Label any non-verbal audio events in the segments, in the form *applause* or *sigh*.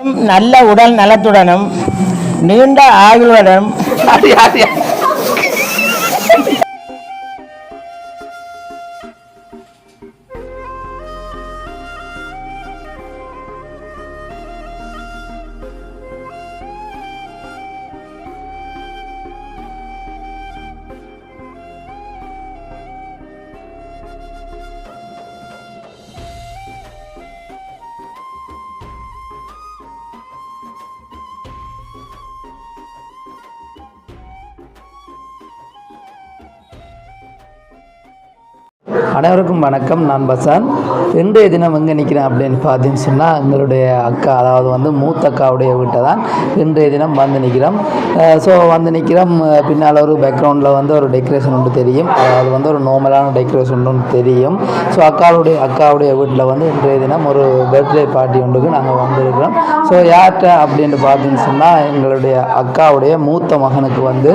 நல்ல உடல் நலத்துடனும் நீண்ட ஆயுளுடனும் *laughs* அனைவருக்கும் வணக்கம். நான் பசான். இன்றைய தினம் எங்கே நிற்கிறேன் அப்படின்னு பார்த்தீங்கன்னு சொன்னால் எங்களுடைய அக்கா அதாவது வந்து மூத்த அக்காவுடைய வீட்டை தான் இன்றைய தினம் வந்து நிற்கிறோம் ஸோ வந்து நிற்கிறோம் பின்னால் ஒரு பேக்ரவுண்டில் வந்து ஒரு டெக்கரேஷன் ஒன்று தெரியும். அதாவது வந்து ஒரு நார்மலான டெக்கரேஷன் ஒன்று தெரியும். ஸோ அக்காவுடைய அக்காவுடைய வீட்டில் வந்து இன்றைய தினம் ஒரு பர்த்டே பார்ட்டி ஒன்றுக்கு நாங்கள் வந்திருக்கிறோம். ஸோ யார்கிட்ட அப்படின்னு பார்த்தீங்கன்னு சொன்னால் எங்களுடைய அக்காவுடைய மூத்த மகனுக்கு வந்து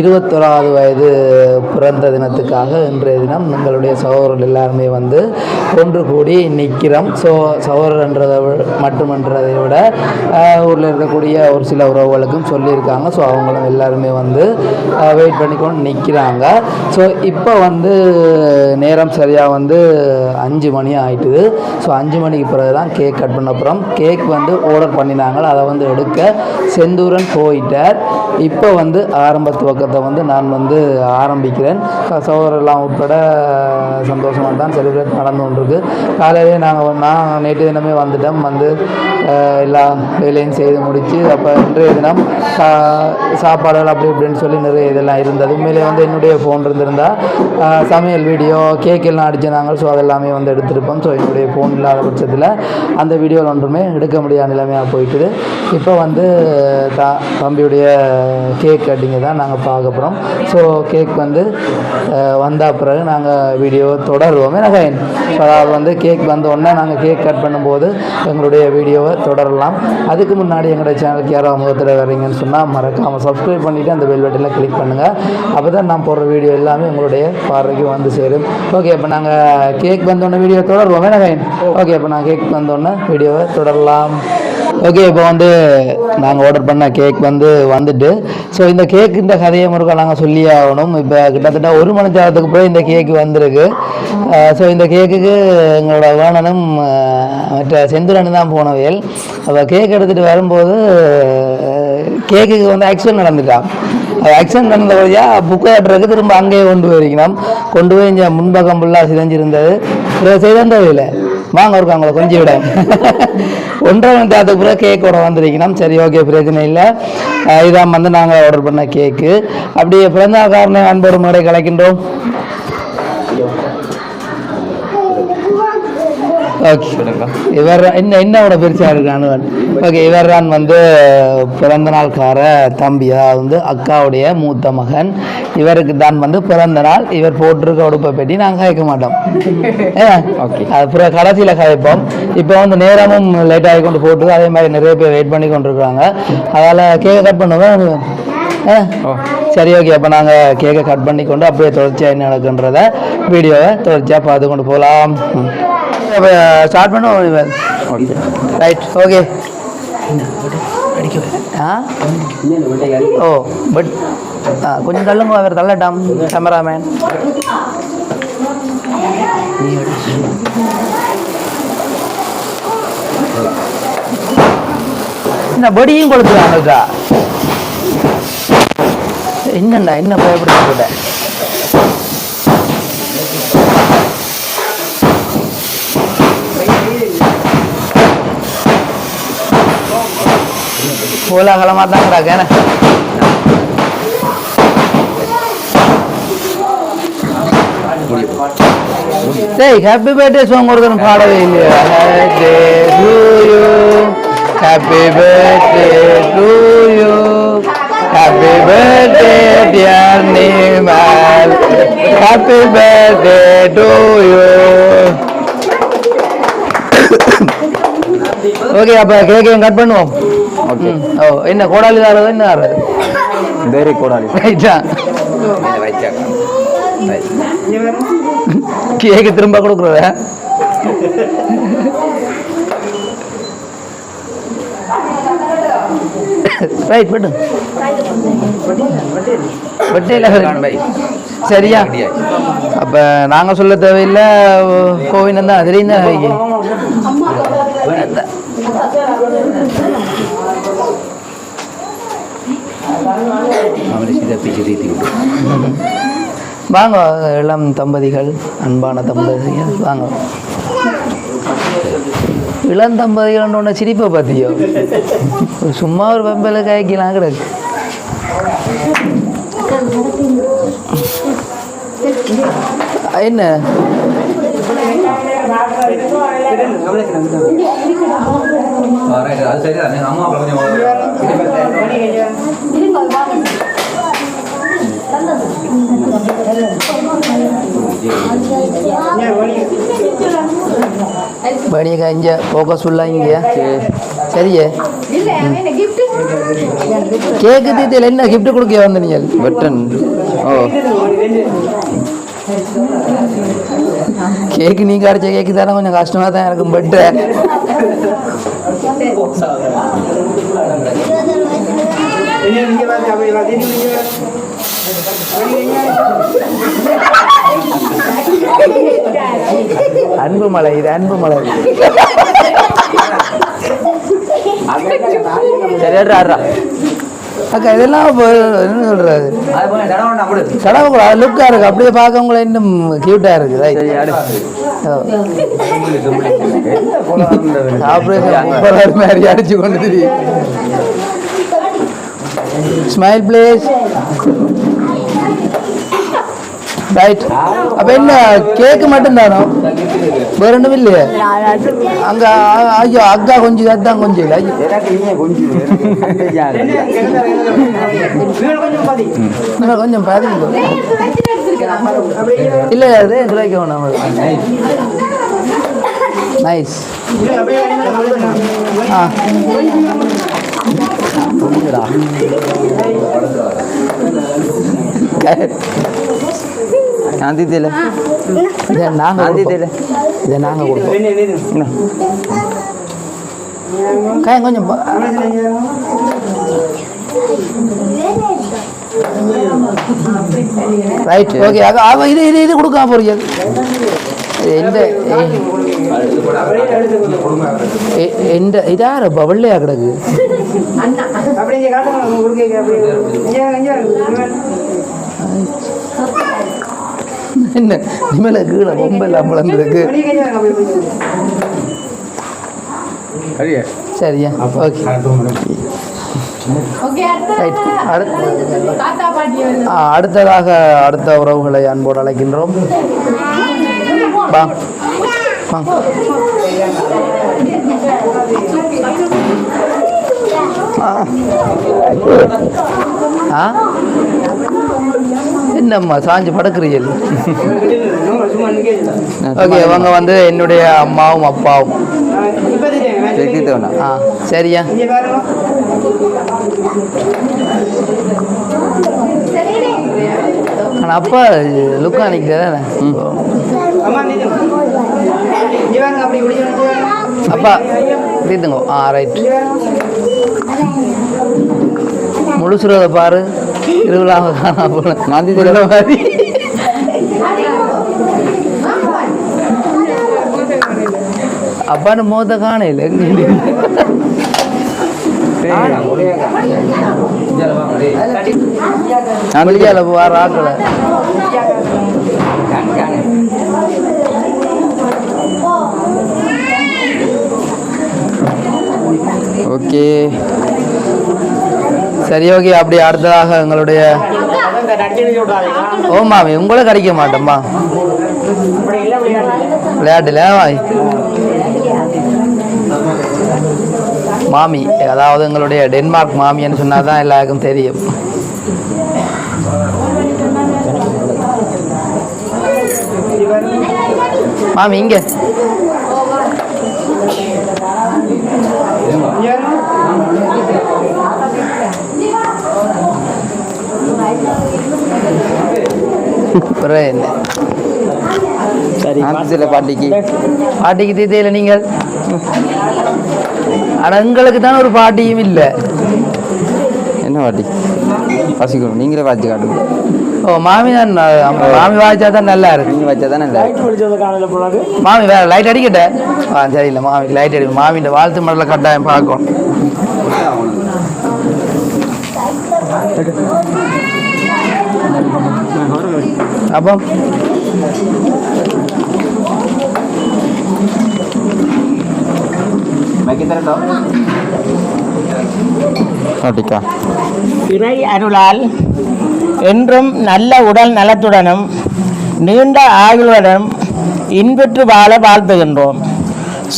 இருபத்தொராவது வயது பிறந்த தினத்துக்காக இன்றைய தினம் எங்களுடைய சகோதரர்கள் எல்லாருமே வந்து ஒன்று கூடி நிற்கிறோம். ஸோ சகோதரன்றதை வி- மட்டுமன்றதை விட ஊரில் இருக்கக்கூடிய ஒரு சில உறவுகளுக்கும் சொல்லியிருக்காங்க. ஸோ அவங்களும் எல்லாருமே வந்து வெயிட் பண்ணிக்கொண்டு நிற்கிறாங்க. ஸோ இப்போ வந்து நேரம் சரியாக வந்து அஞ்சு மணி ஆயிட்டுது. ஸோ அஞ்சு மணிக்கு பிறகு தான் கேக் கட் பண்ண அப்புறம் கேக் வந்து ஆர்டர் பண்ணினாங்க. அதை வந்து எடுக்க செந்தூரன் போயிட்டார். இப்போ வந்து ஆரம்ப துவக்கத்தை வந்து நான் வந்து ஆரம்பிக்கிறேன். சகோதரெல்லாம் உட்பட சந்தோஷமாக தான் செலிப்ரேட் நடந்து கொண்டிருக்கு. காலையிலே நாங்கள் நான் நேற்று தினமே வந்துட்டோம். வந்து எல்லா வேலையும் செய்து முடித்து அப்போ இன்றைய தினம் சா- சாப்பாடுகள் அப்படி இப்படின்னு சொல்லி நிறைய இதெல்லாம் இருந்தது. உண்மையிலே வந்து என்னுடைய ஃபோன் இருந்திருந்தால் சமையல் வீடியோ கேக் எல்லாம் அடிச்சிருந்தாங்க ஸோ அதெல்லாமே வந்து எடுத்திருப்போம். ஸோ என்னுடைய ஃபோன் இல்லாத பட்சத்தில் அந்த வீடியோ ஒன்றுமே எடுக்க முடியாத நிலைமையாக போயிட்டுது. இப்போ வந்து த தம்பியுடைய கேக் கட்டிங்க தான் நாங்கள் பார்க்க போகிறோம் ஸோ கேக் வந்து வந்த பிறகு நாங்கள் வீடியோ தொடருவோம் எனக்கு ஸோ அதாவது வந்து கேக் வந்த உடனே நாங்கள் கேக் கட் பண்ணும்போது எங்களுடைய வீடியோவை தொடரலாம். அதுக்கு முன்னாடி எங்களுடைய சேனலுக்கு யாராவது முகத்தில் வரீங்கன்னு சொன்னால் மறக்காமல் சப்ஸ்கிரைப் பண்ணிவிட்டு அந்த பெல் பட்டனில் கிளிக் பண்ணுங்கள் அப்போ தான் நான் போடுற வீடியோ எல்லாமே உங்களுடைய பார்வைக்கு வந்து சேரும். ஓகே இப்போ நாங்கள் கேக் வந்தோடனே வீடியோ தொடருவோம். என்ன ஓகே இப்போ நான் கேக் வந்தோடனே வீடியோவை தொடரலாம். ஓகே இப்போ வந்து நாங்கள் ஆர்டர் பண்ண கேக் வந்து வந்துட்டு ஸோ இந்த கேக்குன்ற கதையை முருகா நாங்கள் சொல்லி ஆகணும். இப்போ கிட்டத்தட்ட ஒரு மணி நேரத்துக்கு போய் இந்த கேக்கு வந்திருக்கு. ஸோ இந்த கேக்குக்கு எங்களோட வேணனும் மற்ற செந்துரன் தான் போனவையல். அப்போ கேக் எடுத்துகிட்டு வரும்போது கேக்குக்கு வந்து ஆக்சிடென்ட் நடந்துட்டான். அது ஆக்சிடென்ட் நடந்த வழியாக புக்கை கட்டுறதுக்கு திரும்ப அங்கேயே கொண்டு போயிருக்கணும். கொண்டு போய் இங்கே முன்பக்கம் ஃபுல்லாக சிதைஞ்சிருந்தது. செய்தந்தது இல்லை வாங்க இருக்காங்களா கொஞ்சம் விட. ஒன்றாம் தேதி நேரத்துக்கு பிறகு கேக்கோட வந்திருக்கணும் சரி ஓகே பிரச்சனை இல்லை. இதான் வந்து நாங்கள் ஆர்டர் பண்ண கேக்கு அப்படியே பிறந்தநாள் காரணம் அன்போடு முறை கலைக்கின்றோம். ஓகே இவர் என்ன என்னோட பெருசாக இருக்கான்னு ஓகே இவர் தான் வந்து பிறந்த நாள்கார தம்பி அதாவது வந்து அக்காவுடைய மூத்த மகன். இவருக்கு தான் வந்து பிறந்த நாள். இவர் போட்டிருக்க உடுப்பை பற்றி நாங்கள் கேட்க மாட்டோம். ஓகே அப்புறம் கடைசியில் கதைப்போம் இப்போ வந்து நேரமும் லேட் ஆகி கொண்டு போட்டு அதே மாதிரி நிறைய பேர் வெயிட் பண்ணி கொண்டு இருக்காங்க அதால் கேக்கை கட் பண்ணுவேன் சரி ஓகே அப்போ நாங்கள் கேக்கை கட் பண்ணி கொண்டு அப்படியே தொடர்ச்சியாக என்ன நடக்குன்றத வீடியோவை தொடர்ச்சியாக பார்த்து கொண்டு போகலாம் அப்போ ஸ்டார்ட் பண்ணுவோம் okay. Right okay oh but கொஞ்சம் தள்ளுங்க அவர் தள்ளட்டாம் கேமராமேன் இந்த பொடியும் கொடுத்துருவாங்கக்கா என்னண்டா என்ன பயப்படுத்த கோலாகலமாக தான் கிடக்கு என்ன டேய் ஹாப்பி பர்த்டே சாங் ஒருத்தரும் பாடவே இல்லையா. Birthday to you happy birthday to you happy birthday dear Nimal happy birthday to you okay அப்ப கேக்கையும் கட் பண்ணுவோம்? ஓகே ஓ என்ன கோடாலி தாரதோ என்ன ஆறது வெரி கோடாலி. ரைட்டா? கேக்கு திரும்ப கொடுக்குறத? ரைட் பட்டு. சரியா? அப்ப நாங்க சொல்ல தேவையில்லை கோவின் தான். அதுலேயும் தான் வைங்க வாங்க இளம் தம்பதிகள் அன்பான தம்பதிகள் வாங்க. இளம் தம்பதிகள் ஒன்று சிரிப்பை பார்த்தியோ? சும்மா ஒரு வெம்பல காய்க்கலாம் கிடக்கு. என்ன? அது சரிதான் அம்மா பணியக்கா இங்கே ஃபோக்கஸ் ஃபுல்லாக இங்கே. சரியே? கேக்கு தீத்தையில் என்ன கிஃப்ட் கொடுக்க வந்த நீங்கள் வெட்டன் ஓ. கேக்கு நீங்கள் அடிச்ச கேக்கு தானே கொஞ்சம் கஷ்டமாக தான் இருக்கும் பட்டு அன்பு மலை இது அன்பு மலை. அக்கா இதெல்லாம் என்ன தடவை அப்படி கடவுள் லுக்காக இருக்கு. அப்படியே பார்க்க உங்களை இன்னும் சரி ஆடு. ஆப்ரேஷன் மாதிரி அடிச்சு கொண்டு ஸ்மைல் பிளேஸ் ரைட் அப்போ என்ன கேக்கு மட்டும்தானோ? வேற ஒன்றும் இல்லையே? அங்கே ஐயோ அக்கா கொஞ்சம் அதுதான் கொஞ்சம். இல்லை ஐயோ கொஞ்சம் பாருங்க இல்லை அது கிடைக்கும் நம்ம நைஸ் ஆ. காந்தி தெரியல இதை நாங்கள். தெரியல இதை நாங்கள் கொடுப்போம். காயம் கொஞ்சம் ரைட் ஓகே அவ இது இது இது கொடுக்காம போறீங்க. எந்த எந்த இதார வெள்ளையா கிடக்கு. என்ன? நிமல கீழே பொம்பல் அம்பளந்துருக்கு சரியா? ஓகே ரைட் அடுத்து ஆ, அடுத்ததாக அடுத்த உறவுகளை அன்போடு அழைக்கின்றோம். வா. வா. ஆ. என்னம்மா சாஞ்சு படுக்கிறீர்கள்? ஓகே அவங்க வந்து என்னுடைய அம்மாவும் அப்பாவும். ஆ சரியா? ஆனால் அப்பா லுக்கா நிற்கிறதானே அப்பா தீர்த்துங்கோ ஆ ரைட் முழுசுறத பாரு. திருவிழாவை காணா போல. காந்தி உள்ள மாதிரி. அப்பான்னு மோத காணையில் போவார் ஆக்கல ஓகே. சரி ஓகே அப்படி அடுத்ததாக எங்களுடைய ஓ மாமி உங்களை கடிக்க மாட்டோம்மா. விளையாட்டுல வாய் மாமி? அதாவது எங்களுடைய டென்மார்க் மாமின்னு சொன்னா தான் எல்லாருக்கும் தெரியும். மாமி இங்க. என்ன காந்தி தெரியல பாட்டிக்கு. பாட்டிக்கு தீத்தையில் நீங்கள்? ஆனால் எங்களுக்கு தான் ஒரு பாட்டியும் இல்லை. என்ன பாட்டி? பசிக்கணும் நீங்களே வாட்சி காட்டுங்க. ஓ மாமி தான் மாமி வாய்ச்சா தான் நல்லா இருக்கு. நீங்கள் வச்சா தானே இல்லை மாமி வேற லைட் அடிக்கட்ட. ஆ சரியில்லை மாமி லைட் அடி மாமின்ற வாழ்த்து மடல கட்டாயம் பார்க்கும். அப்போ பாட்டிக்கா இறை அருளால் என்றும் நல்ல உடல் நலத்துடனும் நீண்ட ஆயுளுடனும் இன்புற்று வாழ வாழ்த்துகின்றோம்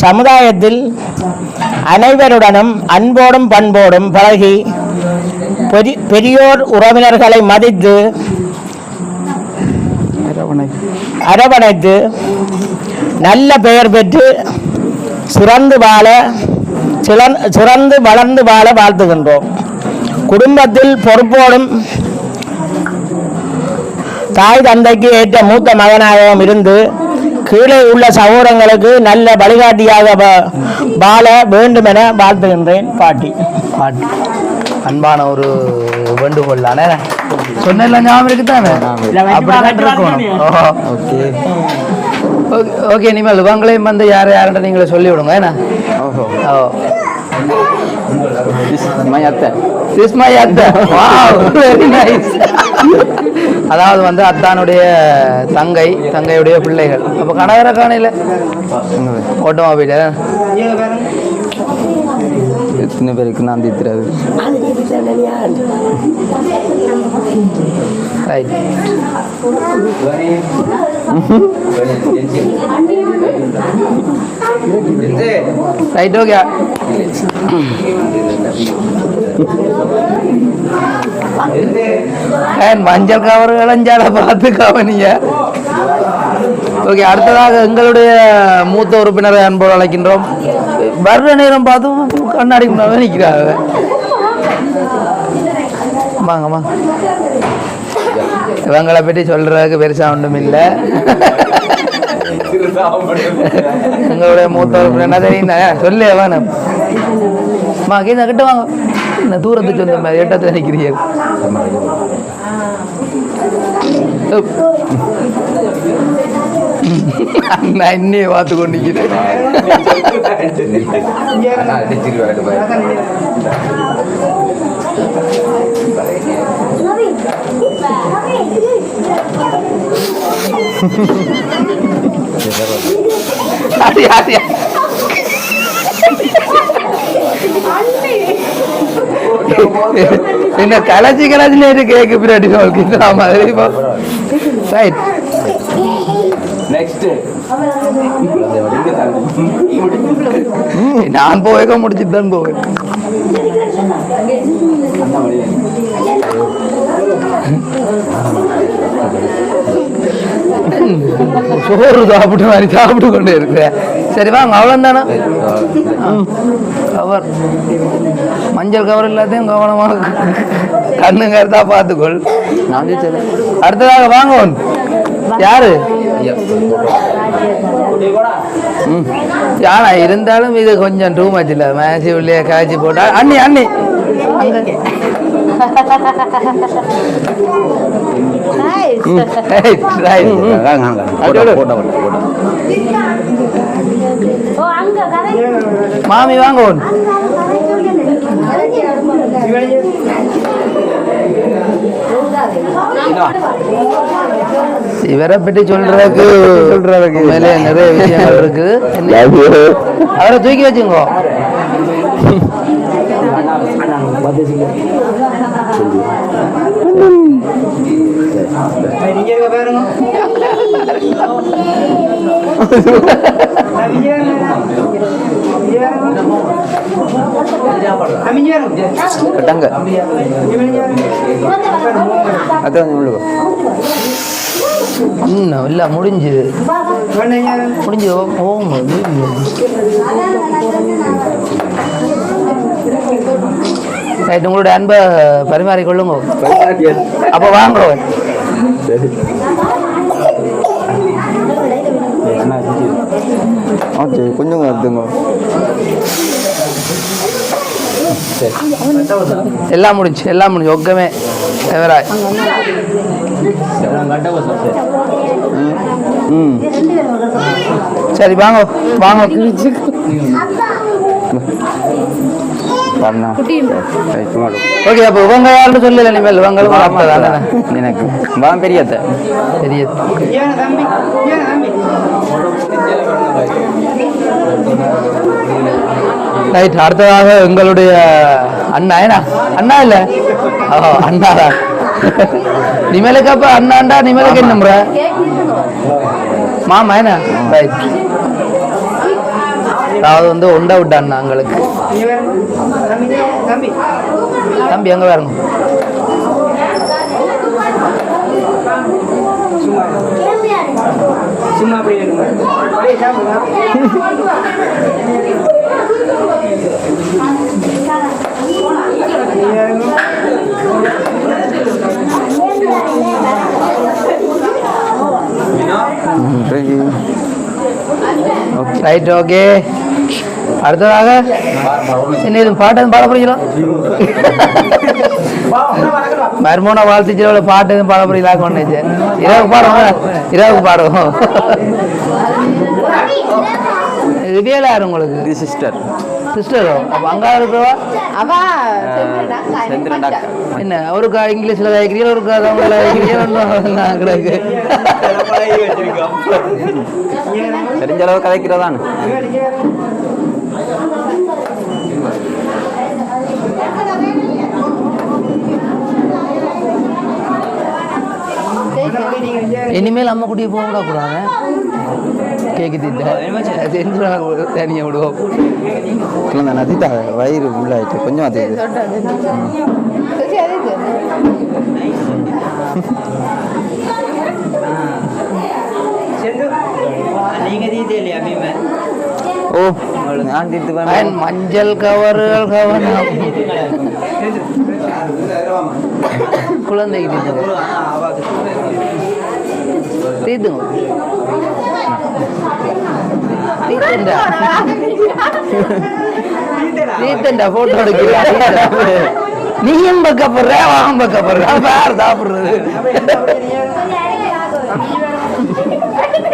சமுதாயத்தில் அனைவருடனும் அன்போடும் பண்போடும் பழகி பெரி பெரியோர் உறவினர்களை மதித்து அரவணைத்து நல்ல பெயர் பெற்று சிறந்து வாழ சிறந் சிறந்து வளர்ந்து வாழ வாழ்த்துகின்றோம். குடும்பத்தில் பொறுப்போடும் தாய் தந்தைக்கு ஏற்ற மூத்த மகனாகவும் இருந்து கீழே உள்ள சகோதரங்களுக்கு நல்ல வழிகாட்டியாக வாழ வேண்டும் என வாழ்த்துகின்றேன் பாட்டி. பாட்டி அன்பான ஒரு வேண்டுகோள் சொன்னல ஞாபகம் இருக்கு. தானே அப்படிதான் இருக்கணும். ஓகே. ஓகே. இனிமேல் உங்களையும் வந்து யார் யாருன்ற நீங்களே சொல்லி விடுங்க என்ன? ஓஹோ. ஓ. அதாவது வந்து அத்தானுடைய தங்கை தங்கையுடைய பிள்ளைகள். அப்போ கணவரை காணையில் ஆட்டோமொபைல் எத்தனை பேருக்கு நான் தித்துறது. ரைட் ரைட் ஓகே மஞ்சள் கவர் இளைஞ்சால பார்த்து கவனிங்க ஓகே அடுத்ததாக எங்களுடைய மூத்த உறுப்பினரை அன்போடு அழைக்கின்றோம். வர்ற நேரம் பார்த்து கண்ணாடி முன்னாடி நிற்கிறாங்க வாங்கம்மா இவங்களை பற்றி சொல்றதுக்கு பெருசா ஒன்றும் இல்லை. எங்களுடைய மூத்த உறுப்பினர் என்ன தெரியும்? சொல்லு வேணும் அம்மா கீழே கிட்ட வாங்க. இந்த தூரத்து சொந்த நிற்கிறீங்க உப். நான் இன்னையே பார்த்து கொண்டு அது யார் யார்? என்ன கலாச்சி கலாச்சில இருக்கு கேக்கு பின்னாடி உங்களுக்கு ரைட் நான் போவேக்க முடிச்சுட்டு தான் போவேன் சோறு சாப்பிட்டு மாதிரி சாப்பிட்டு கொண்டு இருக்கிறேன் சரி வாங்க அவ்வளோ தானே கவர் மஞ்சள் கவர் எல்லாத்தையும் கவனமாக கண்ணு கருத்தா பார்த்துக்கொள் நான் அடுத்ததாக வாங்க. யாரு யானா இருந்தாலும் இது கொஞ்சம் டூ மச் இல்லை. மேசி உள்ளே காய்ச்சி போட்டா அண்ணி அண்ணி. மாமி வாங்க ஒன்று. இவரை பற்றி சொல்றதுக்கு சொல்றதுக்கு. மேலே நிறைய விஷயங்கள் இருக்கு அவரை தூக்கி வச்சுங்கோ. கட்டாங்க. கொஞ்சம் உள்ளுக்கோ இன்னும் இல்லை முடிஞ்சுது. முடிஞ்சு போகும் ரைட் உங்களுடைய அன்பை பரிமாறிக்கொள்ளுங்க அப்போ வாங்க ஓகே கொஞ்சம் எடுத்துங்க. எல்லாம் முடிஞ்சு எல்லாம் முடிஞ்சு ஒக்கமே. எவராய் ம் சரி வாங்க வாங்க. ஓகே அப்போ இவங்க யாரும் சொல்லல இனிமேல். இவங்களும் அப்பதானே எனக்கு. வா பெரியத்த பெரிய ரைட் அடுத்ததாக எங்களுடைய அண்ணா. ஏனா அண்ணா இல்ல? ஓ அண்ணா தான் நிமலுக்கு அப்ப அண்ணாண்டா நிமலுக்கு என்ன முறை? மாமா என்ன? ரைட் அதாவது வந்து ஒண்டா விட்ட அண்ணா எங்களுக்கு. தம்பி எங்க பாருங்க. ரைட் ஓகே அடுத்ததாக என்ன இது பாட்டு எதுவும் பாட போறீங்களா? மர்மோன வாழ்த்துச்சில பாட்டு எதுவும் பாட போறீங்களா கொண்டு இரவு பாடுவோம் இரவு பாடுவோம். ரிவியல் யார் உங்களுக்கு? சிஸ்டர் சிஸ்டரோ அப்போ அங்கே இருக்கிறவா என்ன ஒருக்கா இங்கிலீஷில் கேட்குறீங்க ஒருக்கா தமிழில் கேட்குறீங்க நான் கிடக்கு தெரிஞ்ச அளவு கதைக்கிறதான் இனிமேல் அம்மா குட்டியை போக விடக்கூடாது கேக்கு திட்ட செஞ்சு தனியாக விடுவோம் இல்லை நதித்தா வயிறு உள்ளாயிட்டு கொஞ்சம் அது ஓ நான் மஞ்சள் கவர்கள் கவனம் குழந்தைக்கு தீர்த்து தீர்த்துங்க தீர்த்தண்டா போட்டோ எடுக்கிறா நீயும் பக்கப்படுற அவன் பக்கப்படுற யார் சாப்பிடுறது?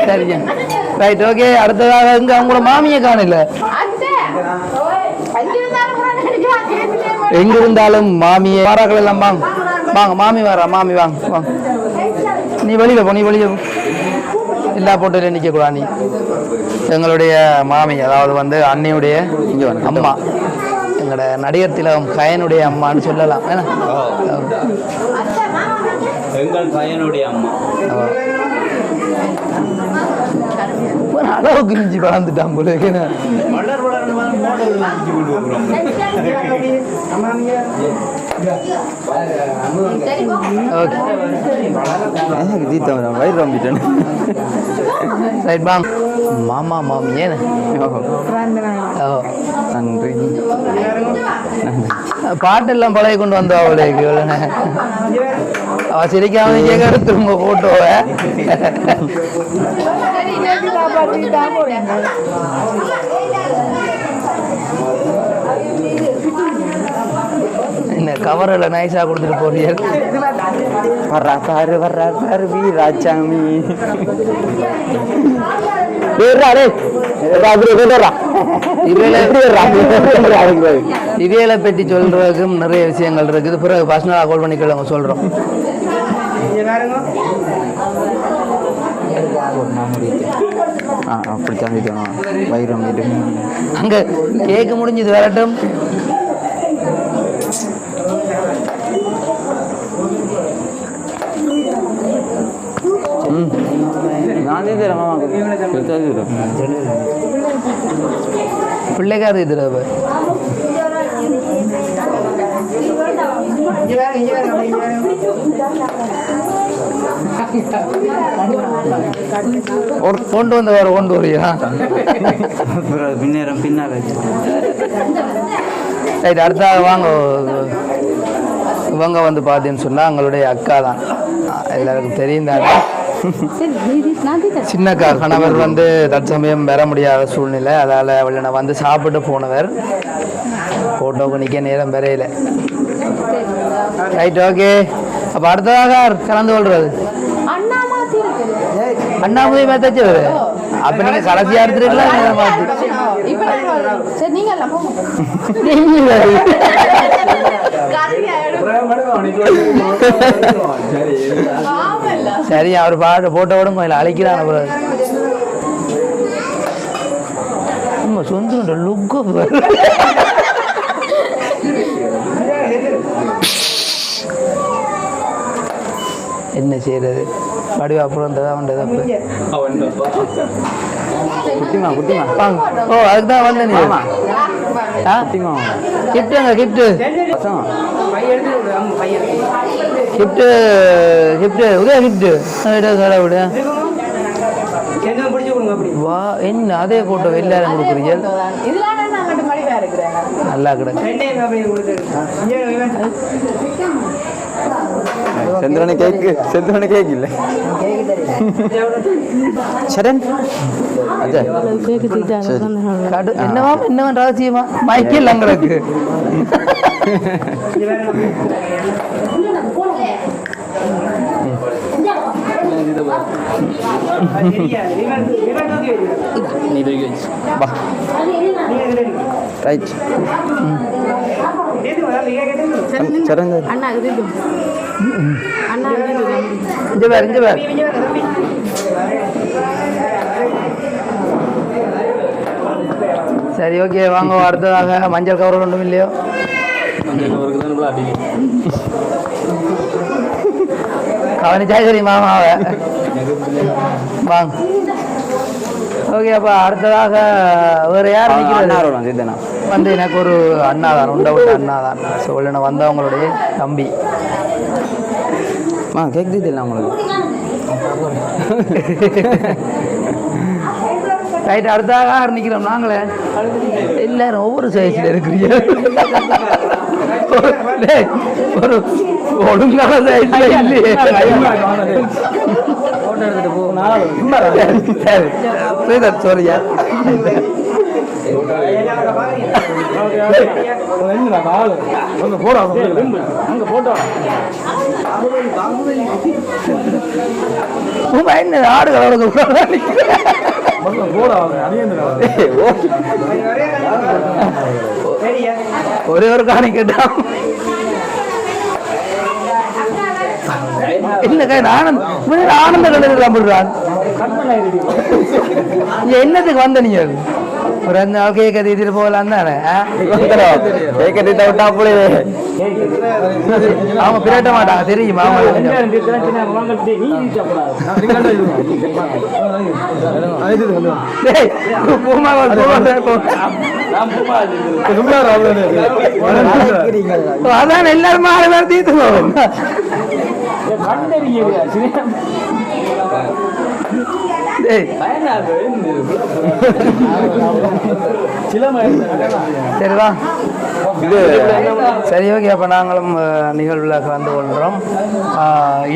சரியா ரைட் ஓகே அடுத்ததாக இங்க அவங்களோட மாமியை காணல. எங்க இருந்தாலும் மாமியை வாராக்கள் எல்லாம் வாங்க. வாங்க மாமி வரா மாமி வாங்க வாங்க. நீ வெளியில போ நீ வெளியில போ. எல்லா போட்டில நிக்க கூடா நீ எங்களுடைய மாமி அதாவது வந்து அண்ணியுடைய இங்க வாங்க. அம்மா. எங்களோட நடிகர் திலகம் கயனுடைய அம்மான்னு சொல்லலாம். ஏன்னா எங்கள் பையனுடைய அம்மா. அளவுக்கு மிஞ்சி வளர்ந்துட்டான் போல இருக்கு. வயிறு ரொம்பிட்டேன் ரைட் பாம் மாமா மாமி ஓ நன்றி பாட்டெல்லாம் பழைய கொண்டு வந்தோம் அவளுக்கு அவ சிரிக்காம கேட்க திரும்ப போட்டோவை கவரில் நைஸாக கொடுத்துட்டு போறீங்க வர்றா பாரு வர்றா பாரு வீராசாமி இவையில பற்றி சொல்றதுக்கும் நிறைய விஷயங்கள் இருக்குது. பிறகு பர்சனலாக கால் பண்ணி கேளுங்க சொல்றோம். தீர்த்தம் வயிறு ரொம்பிட்டு அங்க கேக்கு முடிஞ்சது வரட்டும். நான் தீர்த்தேன் மாமா பெருசா தீர்த்தம் பிள்ளைக்காரு இது ஒரு கொண்டு வந்து வேற கொண்டு வரியா? பின்னேரம் பின்னால் ரைட் அடுத்தாக வாங்க. இவங்க வந்து பார்த்தீங்கன்னு சொன்னால் அவங்களுடைய அக்கா தான். எல்லாருக்கும் தெரியும் தானே? சின்னக்கா கணவர் வந்து தற்சமயம் வர முடியாத சூழ்நிலை. அதால் வெளியில வந்து சாப்பிட்டு போனவர். ஃபோட்டோவுக்கு நிற்க நேரம் வரையில. ரைட் ஓகே அப்போ அடுத்ததாக கலந்து கொள்றது? அண்ணா அண்ணாமலை மேத்தாச்சு அப்போ நீங்கள் கடைசியாக எடுத்துருக்கலாம் நேரம் இப்ப நாங்க வரோம். சரி நீங்க சரி அவர் பாட்டு போட்டோ விடும் கொஞ்சம் அழைக்கிறான் அப்புறம் நம்ம சொந்த லுக்கு என்ன செய்யறது வடிவா அப்புறம் தப்பு குட்டிமா குட்டிமா. வாங்க. ஓ அதுக்கு தான் வந்தேன். நீ ஆ? குட்டிமா கிஃப்ட்டுங்க gift gift gift Udaya gift கடை விடு வா என்ன அதே போட்டோ எல்லாரும் கொடுக்குறீங்க? நல்லா கிடக்கு. செந்திரனு கேக்கு செந்திரனு கேக் இல்ல சரண் அஜய் சரி கடு என்னவா என்னவா ரகசியமா மைக்கேல் அங்களுக்கு வா ரைட் பாரு சரி ஓகே வாங்க அடுத்ததாக மஞ்சள் கவர் ஒன்றும் இல்லையோ? கவனிச்சா சரி மாமாவை வாங்க. ஓகே அப்போ அடுத்ததாக வேறு யார் நிற்கிறது அண்ணாரோட சித்தனா. வந்து எனக்கு ஒரு அண்ணா தான் உண்டை விட்ட அண்ணா தான் ஸோ இல்லை வந்தவங்களுடைய தம்பி. மா கேக் தீதில்ல உங்களுக்கு? ரைட் அடுத்தாக யார் நிற்கிறோம் நாங்களே. எல்லாரும் ஒவ்வொரு சைஸில் இருக்கிறீங்க. ஒரு ஒழுங்கான சைஸில் இல்லையே. சரி சோரியா சும்மா என்ன ஆடு கலவரம் ஒரே ஒரு காணி கேட்டா இல்லக்கா இது ஆனந்த் இவன் ஆனந்த கடையில் சாப்பிடுறான் என்னத்துக்கு வந்த நீங்க தீத்திட்டு போகலாம் தானே ஆ? கேக்க தீத்த விட்டா அப்படி அவங்க பிரட்ட மாட்டாங்க தெரியுமா பூமா அதான் எல்லாரும் பேர் தீர்த்து போகும் டேய் சரி வா. இது சரி ஓகே அப்போ நாங்களும் நிகழ்வில் கலந்து கொள்கிறோம்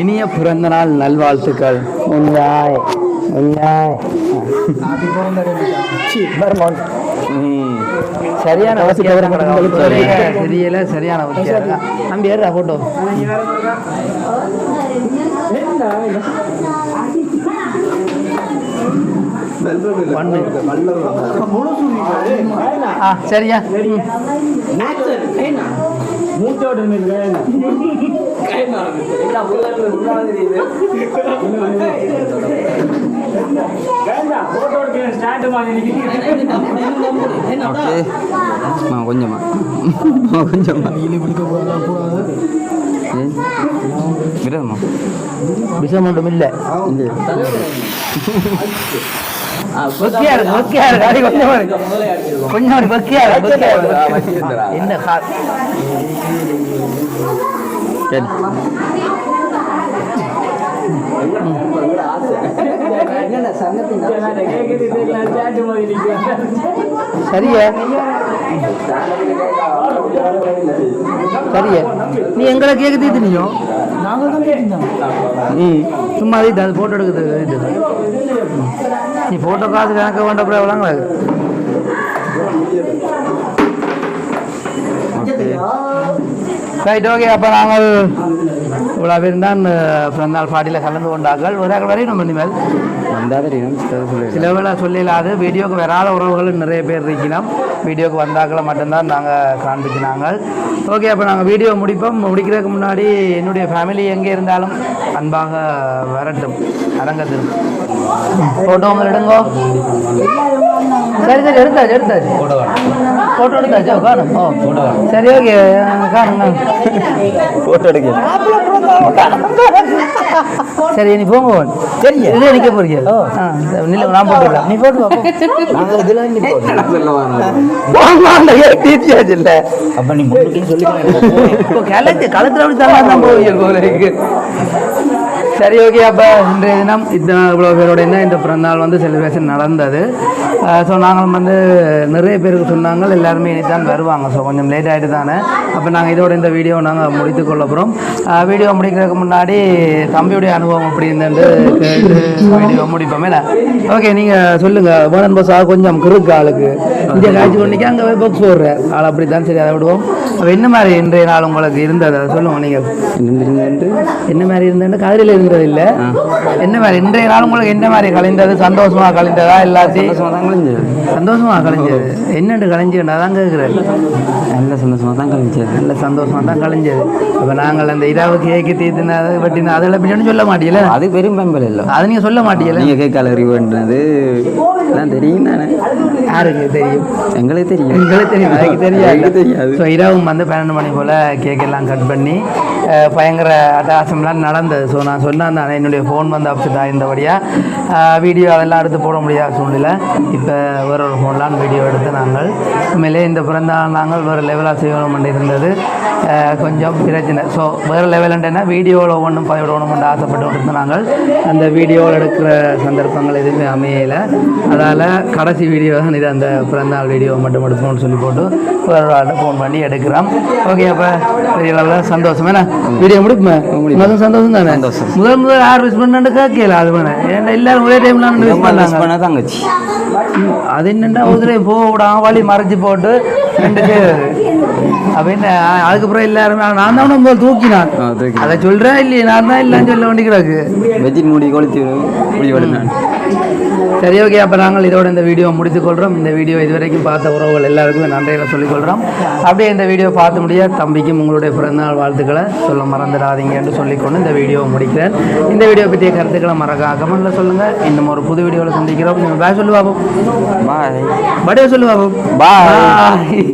இனிய பிறந்த நாள் நல்வாழ்த்துக்கள் உண்மையாய் உண்மையாய் ம். சரியான தெரியல சரியான. நம்பி ஏறா போட்டோ சரியா. ம். ஓகே மா கொஞ்சமா மா கொஞ்சமா ஒன்றும் இல்லை. வெக்கையா இருக்கு வெக்கையா இருக்கு. அடி கொஞ்சம் இருக்கு. கொஞ்சம் இருக்கு, வெக்கையா இருக்கு வெக்கையா இருக்கு. என்ன கா- சரி. சரியா? சரியா? நீ எங்களை கேட்க தீத்துனியோ ம் சும்மா அது அது ஃபோட்டோ எடுக்கிறது இது நீ ஃபோட்டோ காசு கணக்கு வேண்ட அப்புறம் எவ்வளோங்களா ரைட் ஓகே அப்போ நாங்கள் இவ்வளோ பேர் தான் பிறந்தநாள் பாட்டியில் கலந்து கொண்டார்கள். ஒரு ஆள் வரையும் நம்ம இனிமேல் வந்தால் தெரியும் சொல்லுங்கள் சில வேளை சொல்லிடாது வீடியோக்கு வராத உறவுகள் நிறைய பேர் இருக்கலாம் வீடியோக்கு வந்தாக்களை மட்டும்தான் நாங்கள் காண்பிச்சினாங்க ஓகே அப்போ நாங்கள் வீடியோ முடிப்போம். முடிக்கிறதுக்கு முன்னாடி என்னுடைய ஃபேமிலி எங்கே இருந்தாலும் அன்பாக வரட்டும். அரங்கத்தில் ஃபோட்டோ உங்களை எடுங்கோ. சரி சரி எடுத்தாச்சு எடுத்தாச்சு. ஃபோட்டோ எடுத்தாச்சு. காணும் ஓ. சரி ஓகே காணுங்க ஃபோட்டோ எடுக்க சரி நீ போங்க. சரி இதே நிற்க போறீங்க? ஆ நில்ல நான் போட்டுக்கலாம் நீ போட்டு. நாங்கள் இதில் சொல்ல ஆமா, அந்த டீச்சர்ஸ் இல்ல. அப்போ நீ அப்படி தான் போவீங்க இருக்கு. சரி ஓகே அப்போ இன்றைய தினம் இத்தனை இவ்வளோ பேரோட என்ன இந்த பிறந்தநாள் வந்து செலிப்ரேஷன் நடந்தது. ஸோ நாங்கள் வந்து நிறைய பேருக்கு சொன்னாங்க எல்லாருமே இனித்தான் வருவாங்க. ஸோ கொஞ்சம் லேட் ஆகிட்டு தானே. அப்போ நாங்கள் இதோட இந்த வீடியோ நாங்கள் முடித்து கொள்ள போகிறோம் வீடியோ முடிக்கிறதுக்கு முன்னாடி தம்பியுடைய அனுபவம் எப்படி இருந்துட்டு வீடியோ முடிப்போமே ஓகே நீங்கள் சொல்லுங்கள் வேணன் பஸ் கொஞ்சம் கிறுக்கு ஆளுக்கு. இங்கே காய்ச்சி கொண்டிக்கு அங்கே போய் பாக்ஸ் போடுறார் ஆள் அப்படி தான் சரி அதை விடுவோம். என்ன மாதிரி இன்றைய நாள் உங்களுக்கு இருந்தது? அதை சொல்லுங்கள் நீங்கள் என்ன மாதிரி இருந்தது காதலில் இருந்தது இல்ல? என்ன மாதிரி இன்றைய நாள் உங்களுக்கு என்ன மாதிரி கலைந்தது? சந்தோஷமா கலைந்ததா எல்லாத்தையும்? சந்தோஷமா கலைஞ்சது. என்னண்டு கலைஞ்சுண்டா தான் கேட்குறேன் நல்ல சந்தோஷமாக தான் கழிஞ்சது நல்ல சந்தோஷமா தான் கலைஞ்சது. அப்போ நாங்கள் அந்த இதாவை கேக்கு தீர்த்தினது வெட்டின அதெல்லாம் பின்னாடி சொல்ல மாட்டீங்களே அது பெரும் பெம்பல் இல்லை. அது நீங்கள் சொல்ல மாட்டீங்களே நீங்கள் கேட்கால அறிவுன்றது எல்லாம் தெரியும் தானே யாருக்கு தெரியும்? எங்களுக்கு தெரியும் எங்களுக்கு தெரியும் அதுக்கு தெரியாது. தெரியாது ஸோ இரவும் வந்து பன்னெண்டு மணி போல் கேக் எல்லாம் கட் பண்ணி பயங்கர அட்டகாசம்லாம் நடந்தது. ஸோ நான் சொன்னேன் அந்த என்னுடைய ஃபோன் வந்து அப்செட் ஆகியிருந்தபடியாக வீடியோ அதெல்லாம் எடுத்து போட முடியாத சூழ்நிலை. இப்போ வேற ஒரு ஃபோன்லாம் வீடியோ எடுத்து நாங்கள் உண்மையிலே இந்த பிறந்த நாள் நாங்கள் வேறு லெவலாக செய்யணும் இருந்தது. கொஞ்சம் பிரச்சனை. ஸோ வேறு லெவலுன்னா வீடியோவில் ஒவ்வொன்றும் பதிவிடணும்னு ஆசைப்பட்டு கொடுத்து நாங்கள் அந்த வீடியோவில் எடுக்கிற சந்தர்ப்பங்கள் எதுவுமே அமையலை. அதால் கடைசி வீடியோ தான் இது அந்த பிறந்தநாள் வீடியோ மட்டும் எடுப்போம்னு சொல்லி போட்டு ஒரு ஃபோன் பண்ணி எடுக்கிறோம். ஓகே அப்போ அளவில் சந்தோஷம். என்ன? வீடியோ முடிப்புமே முதல் சந்தோஷம் தானே? முதல் முதல் யார் மிஸ் பண்ணான்னு கேட்கல அது ஏன்னா எல்லாரும் ஒரே டைம்ல மிஸ் மிஸ் பண்ணாங்க. பண்ண தங்கச்சி. அது என்னண்டா ஒரு போக விடாம வழி மறைச்சு போட்டு ரெண்டு செய்தது அப்படின்னு அதுக்கப்புறம் எல்லாருமே நான் தான் முதல் தூக்கினான். அதை சொல்றேன் இல்லையே? நான் தான் இல்லைன்னு சொல்ல வேண்டி கிடக்கு. வெஜிட் மூடி கொளுத்தி முடி விடுனேன் சரி ஓகே அப்போ நாங்கள் இதோட இந்த வீடியோ முடித்துக்கொள்கிறோம் இந்த வீடியோ இதுவரைக்கும் பார்த்த உறவுகள் எல்லாருக்குமே நன்றிகளை சொல்லிக்கொள்கிறோம் அப்படியே இந்த வீடியோ பார்த்து முடிய தம்பிக்கும் உங்களுடைய பிறந்தநாள் வாழ்த்துக்களை சொல்ல மறந்துடாதீங்க என்று சொல்லிக்கொண்டு இந்த வீடியோவை முடிக்கிறேன். இந்த வீடியோ பற்றிய கருத்துக்களை மறக்காம கமெண்ட்டில் சொல்லுங்கள் இன்னும் ஒரு புது வீடியோவில் சந்திக்கிறோம். நீங்கள் பாய் சொல்லு பாப்போம் பாய் படே சொல்லு Bye. Bye.